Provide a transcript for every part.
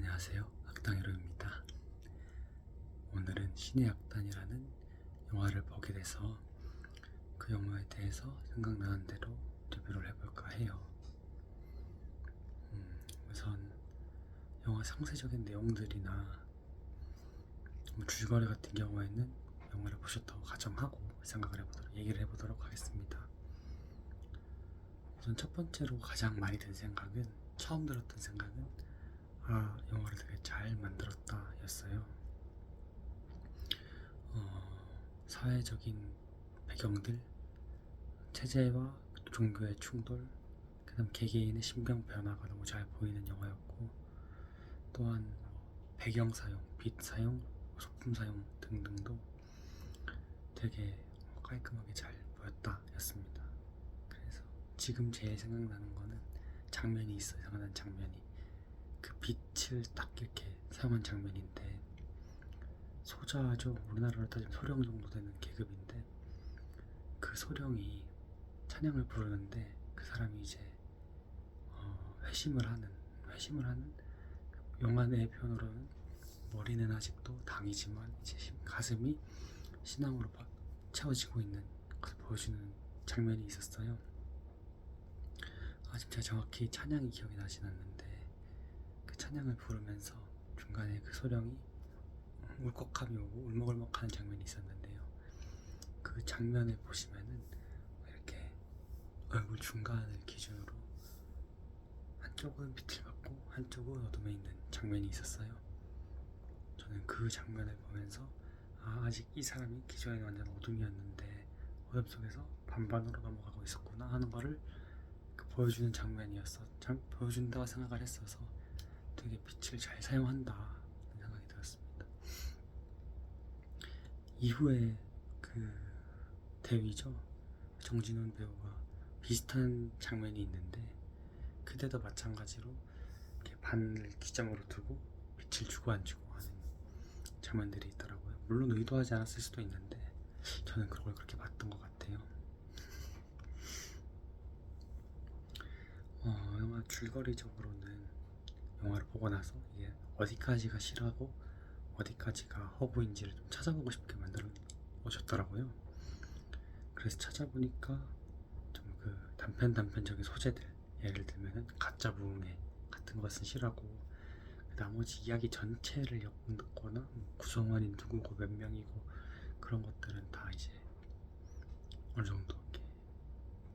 안녕하세요. 악당이로입니다. 오늘은 신의 악단이라는 영화를 보게 돼서 그 영화에 대해서 생각나는 대로 리뷰를 해볼까 해요. 음, 우선 영화 상세적인 내용들이나 뭐 줄거리 같은 경우에는 영화를 보셨다고 가정하고 생각을 해보도록 얘기를 해보도록 하겠습니다. 우선 첫 번째로 가장 많이 든 생각은 처음 들었던 생각은 아 영화를 되게 잘 만들었다 였어요. 어, 사회적인 배경들 체제와 종교의 충돌 그 다음 개개인의 신병 변화가 너무 잘 보이는 영화였고 또한 뭐 배경 사용, 빛 사용, 소품 사용 등등도 되게 깔끔하게 잘 보였다 였습니다. 그래서 지금 제일 생각나는 거는 장면이 있어요. 생각나는 장면이 그 빛을 딱 이렇게 사용한 장면인데 소자죠 우리나라로 따지면 소령 정도 되는 계급인데 그 소령이 찬양을 부르는데 그 사람이 이제 어, 회심을 하는 회심을 하는 영화 내 표현으로는 머리는 아직도 당이지만 이제 심- 가슴이 신앙으로 막 채워지고 있는 것을 보여주는 장면이 있었어요. 아직 제가 정확히 찬양이 기억이 나진 않는데 그 찬양을 부르면서 중간에 그 소령이 울컥함이 오고 울먹울먹하는 장면이 있었는데요. 그 장면을 보시면은 이렇게 얼굴 중간을 기준으로 한쪽은 빛을 받고 한쪽은 어둠에 있는 장면이 있었어요. 저는 그 장면을 보면서 아, 아직 이 사람이 기존에는 완전 어둠이었는데 어둠 속에서 반반으로 넘어가고 있었구나 하는 거를 그 보여주는 장면이었어. 장, 보여준다고 생각을 했어서 되게 빛을 잘 사용한다 는 생각이 들었습니다. 이후에 그 대위죠 정진훈 배우가 비슷한 장면이 있는데 그때도 마찬가지로 이렇게 반을 기점으로 두고 빛을 주고 안 주고 하는 장면들이 있더라고요. 물론 의도하지 않았을 수도 있는데 저는 그걸 그렇게 봤던 것 같아요. 어, 영화 줄거리적으로는 영화를 보고 나서 이게 어디까지가 실하고 어디까지가 허구인지를 좀 찾아보고 싶게 만들어 오셨더라고요. 그래서 찾아보니까 좀 그 단편 단편적인 소재들 예를 들면은 가짜 무응애 같은 것은 실하고 나머지 이야기 전체를 엮거나 뭐 구성원이 누구고 몇 명이고 그런 것들은 다 이제 어느 정도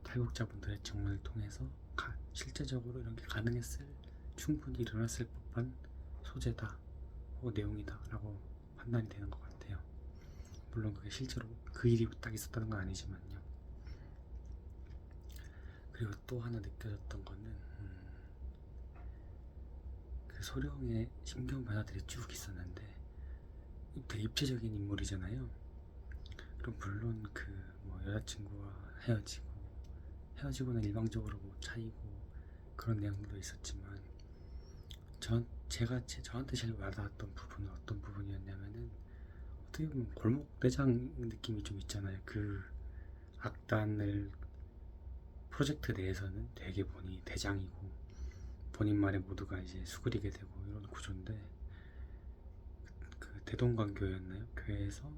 탈북자분들의 증언을 통해서 가- 실제적으로 이런 게 가능했을 충분히 일어났을 법한 소재다 혹은 내용이다 라고 판단이 되는 것 같아요. 물론 그게 실제로 그 일이 딱 있었다는 건 아니지만요. 그리고 또 하나 느껴졌던 거는 음, 그 소령의 신경 변화들이 쭉 있었는데 되게 입체적인 인물이잖아요. 그럼 물론 그 뭐 여자친구와 헤어지고 헤어지고는 일방적으로 뭐 차이고 그런 내용도 있었지만 전 제가 제, 저한테 제일 와닿았던 부분은 어떤 부분이었냐면은 어떻게 보면 골목 대장 느낌이 좀 있잖아요. 그 악단을 프로젝트 내에서는 되게 본인이 대장이고 본인 말에 모두가 이제 수그리게 되고 이런 구조인데 그 대동강교였나요? 교회에서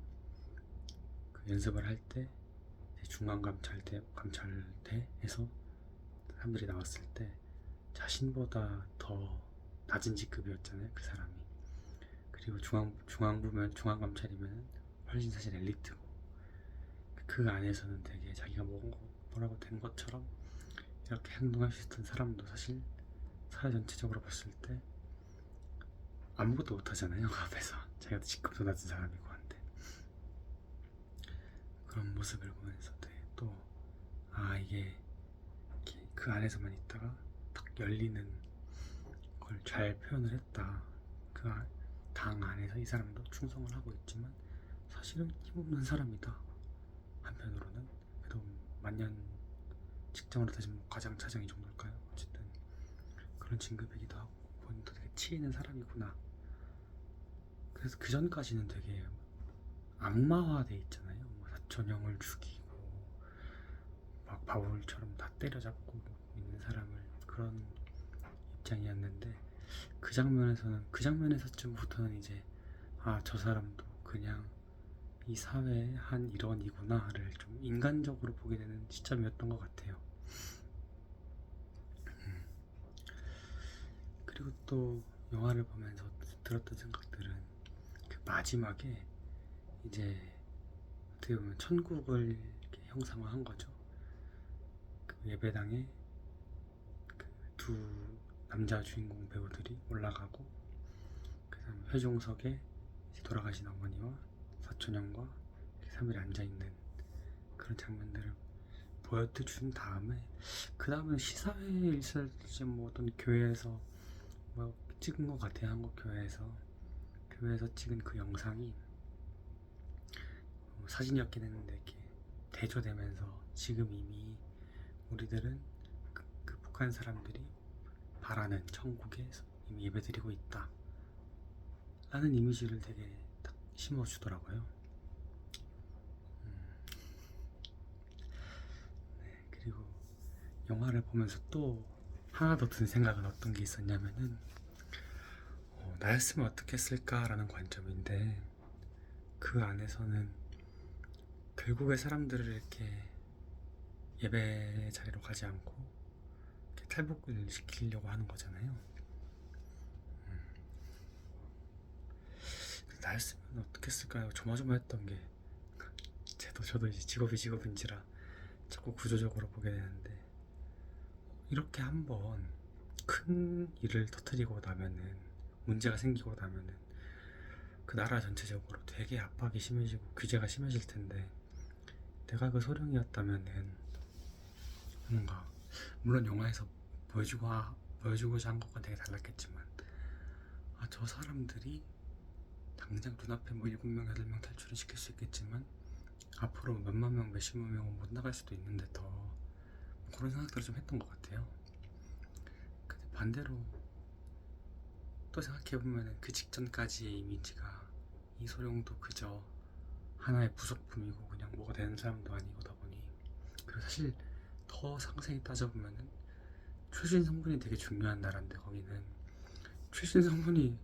그 연습을 할 때 중앙감찰대 감찰대에서 사람들이 나왔을 때 자신보다 더 낮은 직급이었잖아요 그 사람이. 그리고 중앙 중앙부면 중앙감찰이면 훨씬 사실 엘리트고. 그 안에서는 되게 자기가 뭐, 뭐라고 된 것처럼 이렇게 행동할 수 있던 사람도 사실 사회 전체적으로 봤을 때 아무것도 못하잖아요 그 앞에서. 자기가 직급도 낮은 사람이고 한데. 그런 모습을 보면서 되게 또아 이게 그 안에서만 있다가 딱 열리는 걸 잘 표현을 했다. 그 당 안에서 이 사람도 충성을 하고 있지만 사실은 힘없는 사람이다. 한편으로는 그래도 만년 직장으로 따지면 뭐 과장 차장 이 정도일까요? 어쨌든 그런 진급이기도 하고 본인도 되게 치이는 사람이구나. 그래서 그 전까지는 되게 악마화돼 있잖아요. 뭐 사촌형을 죽이고 막 바울처럼 다 때려잡고 있는 사람을 그런 입장이었는데 그 장면에서는 그 장면에서쯤부터는 이제 아 저 사람도 그냥 이 사회의 한 일원이구나를 좀 인간적으로 보게 되는 시점이었던 것 같아요. 음. 그리고 또 영화를 보면서 들었던 생각들은 그 마지막에 이제 어떻게 보면 천국을 형상화한 거죠. 그 예배당에 그 두 남자 주인공 배우들이 올라가고 그다음 회중석에 이제 돌아가신 어머니와 사촌형과 이렇게 3일 앉아 있는 그런 장면들을 보여준 다음에 그 다음에 시사회에 있었지 뭐 어떤 교회에서 뭐 찍은 것 같아요. 한국 교회에서. 교회에서 찍은 그 영상이 뭐 사진이었긴 했는데 이렇게 대조되면서 지금 이미 우리들은 그, 그 북한 사람들이 바라는 천국에 이미 예배드리고 있다 라는 이미지를 되게 딱 심어주더라고요 음. 네, 그리고 영화를 보면서 또 하나 더 든 생각은 어떤 게 있었냐면은 어, 나였으면 어떻게 했을까라는 관점인데 그 안에서는 결국에 사람들을 이렇게 예배 자리로 가지 않고 탈북을 시키려고 하는 거잖아요. 음. 나였으면 어떻게 했을까요? 조마조마했던 게 저도 저도 이제 직업이 직업인지라 자꾸 구조적으로 보게 되는데 이렇게 한번 큰 일을 터뜨리고 나면은 문제가 생기고 나면은 그 나라 전체적으로 되게 압박이 심해지고 규제가 심해질 텐데 내가 그 소령이었다면은 뭔가 물론 영화에서 보여주고 보여주고자 한 것과 되게 달랐겠지만 아 저 사람들이 당장 눈앞에 뭐 일곱 명 여덟 명 탈출을 시킬 수 있겠지만 앞으로 몇만 명 몇십만 명은 못 나갈 수도 있는데 더 그런 생각들을 좀 했던 것 같아요. 근데 반대로 또 생각해보면 그 직전까지의 이미지가 이 소룡도 그저 하나의 부속품이고 그냥 뭐가 되는 사람도 아니고다 보니 그리고 사실 더 상세히 따져보면은 출신 성분이 되게 중요한 나라인데 거기는. 출신 성분이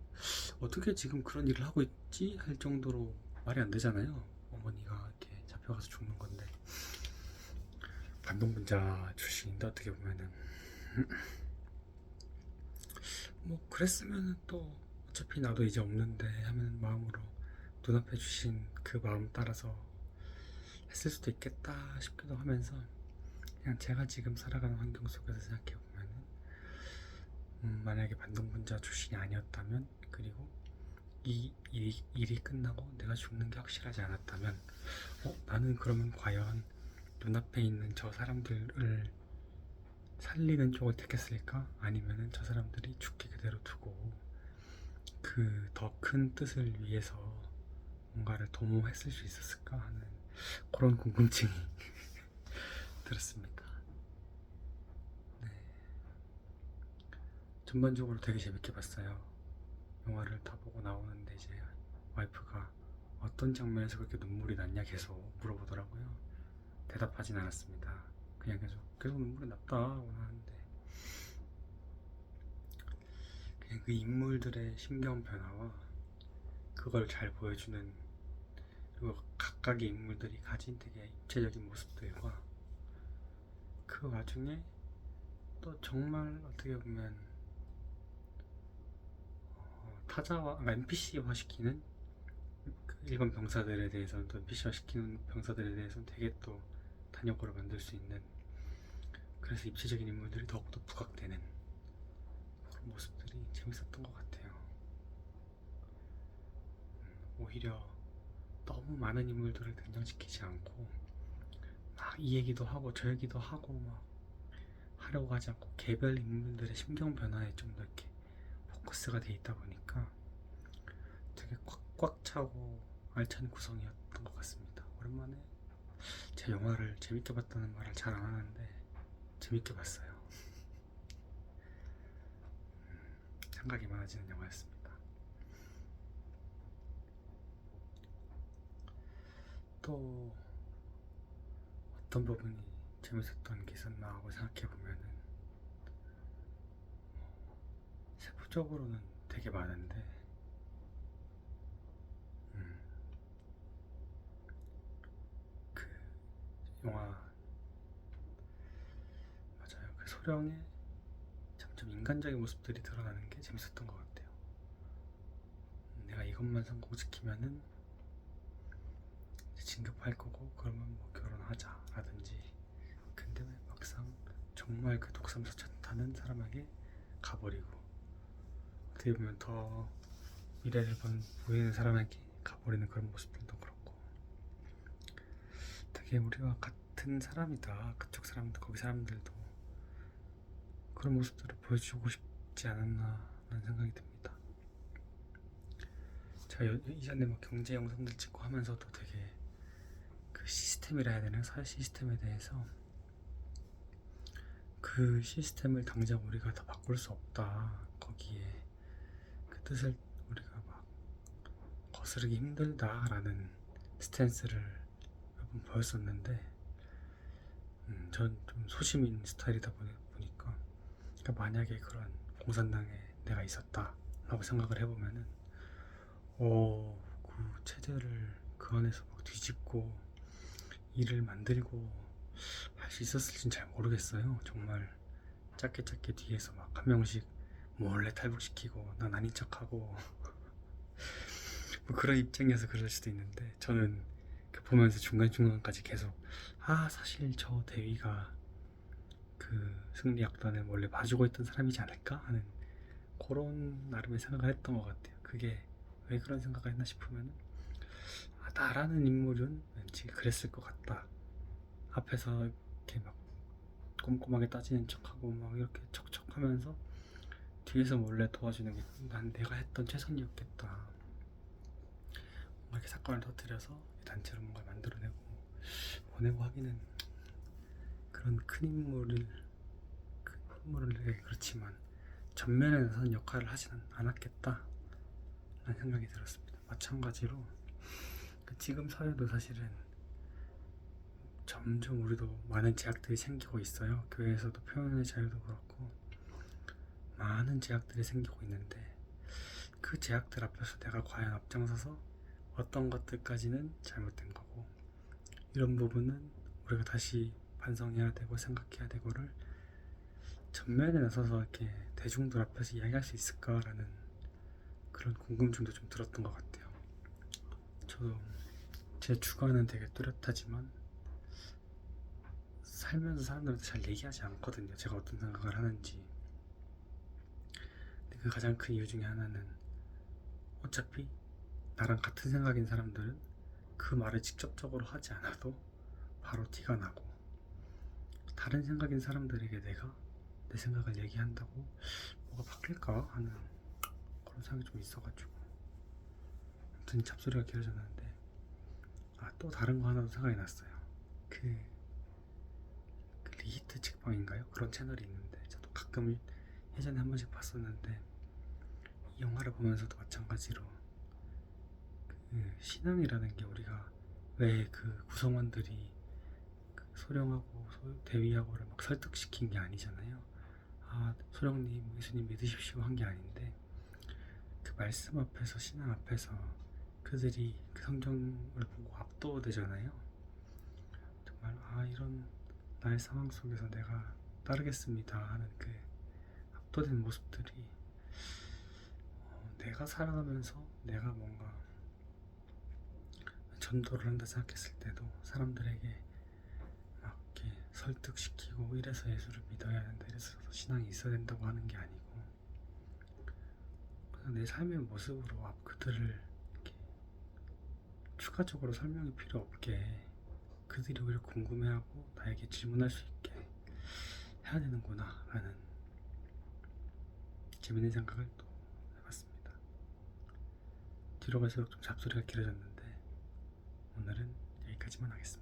어떻게 지금 그런 일을 하고 있지? 할 정도로 말이 안 되잖아요. 어머니가 이렇게 잡혀가서 죽는 건데. 반동분자 출신인데 어떻게 보면은. 뭐 그랬으면은 또 어차피 나도 이제 없는데 하는 마음으로 눈앞에 주신 그 마음 따라서 했을 수도 있겠다 싶기도 하면서 그냥 제가 지금 살아가는 환경 속에서 생각해 보면은 음, 만약에 반동분자 출신이 아니었다면 그리고 이 일이, 일이 끝나고 내가 죽는 게 확실하지 않았다면 어, 나는 그러면 과연 눈앞에 있는 저 사람들을 살리는 쪽을 택했을까? 아니면은 저 사람들이 죽게 그대로 두고 그 더 큰 뜻을 위해서 뭔가를 도모했을 수 있었을까 하는 그런 궁금증이 들었습니다. 네. 전반적으로 되게 재밌게 봤어요. 영화를 다 보고 나오는데 이제 와이프가 어떤 장면에서 그렇게 눈물이 났냐 계속 물어보더라고요. 대답하진 않았습니다. 그냥 계속 계속 눈물이 났다 하는데 그냥 그 인물들의 심경 변화와 그걸 잘 보여주는 그리고 각각의 인물들이 가진 되게 입체적인 모습들과 그 와중에 또 정말 어떻게 보면 어, 타자와 NPC화 시키는 그 일반 병사들에 대해서는 또 NPC화 시키는 병사들에 대해서는 되게 또 단역으로 만들 수 있는 그래서 입체적인 인물들이 더욱더 부각되는 그런 모습들이 재밌었던 것 같아요. 음, 오히려 너무 많은 인물들을 등장시키지 않고 막 이 얘기도 하고 저 얘기도 하고 막 하려고 하지 않고 개별 인물들의 심경 변화에 좀 더 이렇게 포커스가 돼 있다 보니까 되게 꽉꽉 차고 알찬 구성이었던 것 같습니다. 오랜만에 제 영화를 재밌게 봤다는 말을 잘 안 하는데 재밌게 봤어요. 음, 생각이 많아지는 영화였습니다. 또 어떤 부분이 재밌었던 게 있었나 하고 생각해 보면은 세부적으로는 되게 많은데. 음, 그 영화. 맞아요. 그 소령의 점점 인간적인 모습들이 드러나는 게 재밌었던 것 같아요. 내가 이것만 성공시키면은 진급할 거고 그러면 뭐 결혼하자 라든지. 근데 왜 막상 정말 그 독삼사 타는 사람에게 가버리고 어떻게 보면 더 미래를 본 보이는 사람에게 가버리는 그런 모습들도 그렇고. 되게 우리와 같은 사람이다. 그쪽 사람들 거기 사람들도. 그런 모습들을 보여주고 싶지 않았나 라는 생각이 듭니다. 제가 여- 이전에 막 경제 영상들 찍고 하면서도 되게 그 시스템이라 해야 되나? 사회 시스템에 대해서 그 시스템을 당장 우리가 다 바꿀 수 없다. 거기에 그 뜻을 우리가 막 거스르기 힘들다라는 스탠스를 몇번 보였었는데 음, 전좀 소심인 스타일이다 보니- 보니 까 그러니까 만약에 그런 공산당에 내가 있었다라고 생각을 해보면은 어, 그 체제를 그 안에서 막 뒤집고 일을 만들고 할 수 있었을진 잘 모르겠어요. 정말 짧게 짧게 뒤에서 막 한 명씩 몰래 탈북시키고 난 아닌 척하고 뭐 그런 입장이어서 그럴 수도 있는데 저는 그 보면서 중간중간까지 계속 아 사실 저 대위가 그 승리 약단을 원래 봐주고 있던 사람이지 않을까 하는 그런 나름의 생각을 했던 것 같아요. 그게 왜 그런 생각을 했나 싶으면 아, 나라는 인물은 왠지 그랬을 것 같다. 앞에서 이렇게 막 꼼꼼하게 따지는 척하고 막 이렇게 척척하면서 뒤에서 몰래 도와주는 게 난 내가 했던 최선이었겠다. 뭔가 이렇게 사건을 터뜨려서 이 단체로 뭔가 만들어내고 보내고 하기는 그런 큰 인물을 큰 인물을 네, 그렇지만 전면에 나선 역할을 하지는 않았겠다. 라는 생각이 들었습니다. 마찬가지로 그 지금 사회도 사실은 점점 우리도 많은 제약들이 생기고 있어요. 교회에서도 표현의 자유도 그렇고 많은 제약들이 생기고 있는데 그 제약들 앞에서 내가 과연 앞장서서 어떤 것들까지는 잘못된 거고 이런 부분은 우리가 다시 반성해야 되고 생각해야 되고를 전면에 나서서 이렇게 대중들 앞에서 이야기할 수 있을까라는 그런 궁금증도 좀 들었던 것 같아요. 저도 제 주관은 되게 뚜렷하지만 살면서 사람들한테 잘 얘기하지 않거든요. 제가 어떤 생각을 하는지. 그 가장 큰 이유 중에 하나는 어차피 나랑 같은 생각인 사람들은 그 말을 직접적으로 하지 않아도 바로 티가 나고 다른 생각인 사람들에게 내가 내 생각을 얘기한다고 뭐가 바뀔까 하는 그런 생각이 좀 있어가지고 아무튼 잡소리가 길어졌는데 아 또 다른 거 하나 도 생각이 났어요 그, 그 리히트 책방인가요? 그런 채널이 있는데 저도 가끔 예전에 한 번씩 봤었는데 이 영화를 보면서도 마찬가지로 그 신앙이라는 게 우리가 왜 그 구성원들이 그 소령하고 소- 대위하고를 막 설득시킨 게 아니잖아요. 아 소령님 예수님 믿으십시오 한 게 아닌데 그 말씀 앞에서 신앙 앞에서 그들이 그 성경을 보고 압도되잖아요. 정말 아 이런 나의 상황 속에서 내가 따르겠습니다 하는 그 압도된 모습들이 어, 내가 살아가면서 내가 뭔가 전도를 한다 생각했을 때도 사람들에게 막 이렇게 설득시키고 이래서 예수를 믿어야 된다 이래서 신앙이 있어야 된다고 하는 게 아니고 그냥 내 삶의 모습으로 앞 그들을 이렇게 추가적으로 설명이 필요 없게 그들이 오히려 궁금해하고 나에게 질문할 수 있게 해야 되는구나 라는 재밌는 생각을. 뒤로 갈수록 좀 잡소리가 길어졌는데 오늘은 여기까지만 하겠습니다.